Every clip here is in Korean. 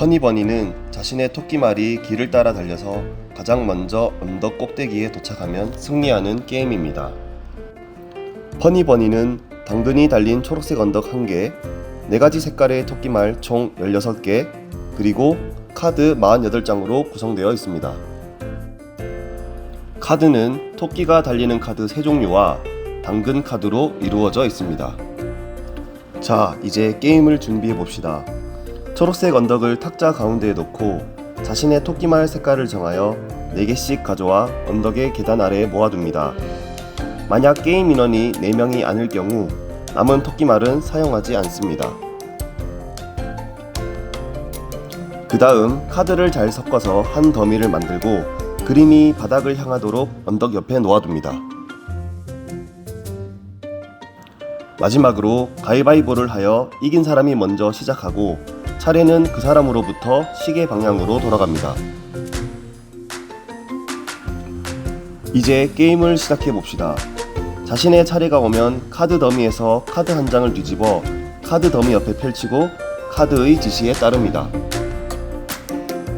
허니버니는 자신의 토끼말이 길을 따라 달려서 가장 먼저 언덕 꼭대기에 도착하면 승리하는 게임입니다. 허니버니는 당근이 달린 초록색 언덕 1개, 4가지 색깔의 토끼말 총 16개, 그리고 카드 48장으로 구성되어 있습니다. 카드는 토끼가 달리는 카드 3종류와 당근 카드로 이루어져 있습니다. 자, 이제 게임을 준비해 봅시다. 초록색 언덕을 탁자 가운데에 놓고 자신의 토끼말 색깔을 정하여 4개씩 가져와 언덕의 계단 아래에 모아둡니다. 만약 게임 인원이 4명이 아닐 경우 남은 토끼말은 사용하지 않습니다. 그 다음 카드를 잘 섞어서 한 더미를 만들고 그림이 바닥을 향하도록 언덕 옆에 놓아둡니다. 마지막으로 가위바위보를 하여 이긴 사람이 먼저 시작하고 차례는 그 사람으로부터 시계 방향으로 돌아갑니다. 이제 게임을 시작해 봅시다. 자신의 차례가 오면 카드 더미에서 카드 한 장을 뒤집어 카드 더미 옆에 펼치고 카드의 지시에 따릅니다.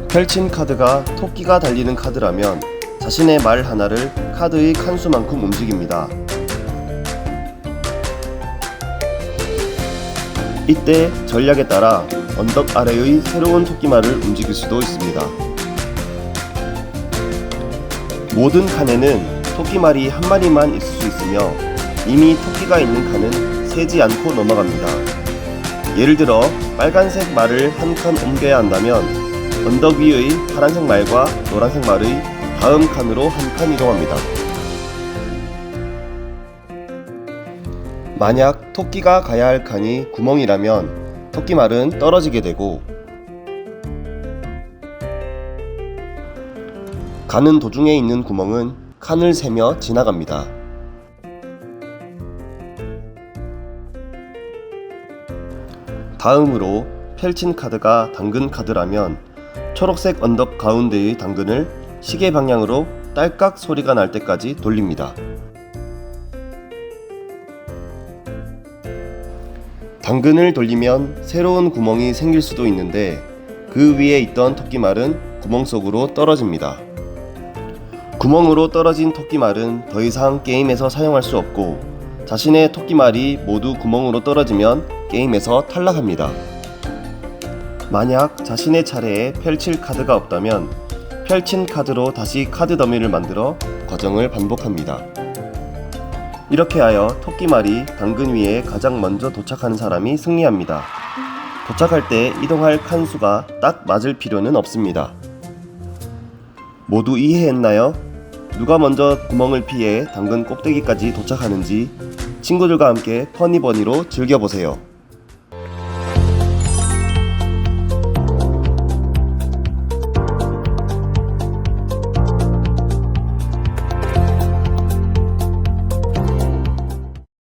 펼친 카드가 토끼가 달리는 카드라면 자신의 말 하나를 카드의 칸수만큼 움직입니다. 이때 전략에 따라 언덕 아래의 새로운 토끼말을 움직일 수도 있습니다. 모든 칸에는 토끼말이 한 마리만 있을 수 있으며 이미 토끼가 있는 칸은 세지 않고 넘어갑니다. 예를 들어 빨간색 말을 한 칸 옮겨야 한다면 언덕 위의 파란색 말과 노란색 말의 다음 칸으로 한 칸 이동합니다. 만약 토끼가 가야 할 칸이 구멍이라면 토끼말은 떨어지게 되고 가는 도중에 있는 구멍은 칸을 세며 지나갑니다. 다음으로 펼친 카드가 당근 카드라면 초록색 언덕 가운데의 당근을 시계 방향으로 딸깍 소리가 날 때까지 돌립니다. 당근을 돌리면 새로운 구멍이 생길 수도 있는데 그 위에 있던 토끼말은 구멍 속으로 떨어집니다. 구멍으로 떨어진 토끼말은 더 이상 게임에서 사용할 수 없고 자신의 토끼말이 모두 구멍으로 떨어지면 게임에서 탈락합니다. 만약 자신의 차례에 펼칠 카드가 없다면 펼친 카드로 다시 카드 더미를 만들어 과정을 반복합니다. 이렇게 하여 토끼말이 당근 위에 가장 먼저 도착하는 사람이 승리합니다. 도착할 때 이동할 칸수가 딱 맞을 필요는 없습니다. 모두 이해했나요? 누가 먼저 구멍을 피해 당근 꼭대기까지 도착하는지 친구들과 함께 퍼니버니로 즐겨보세요.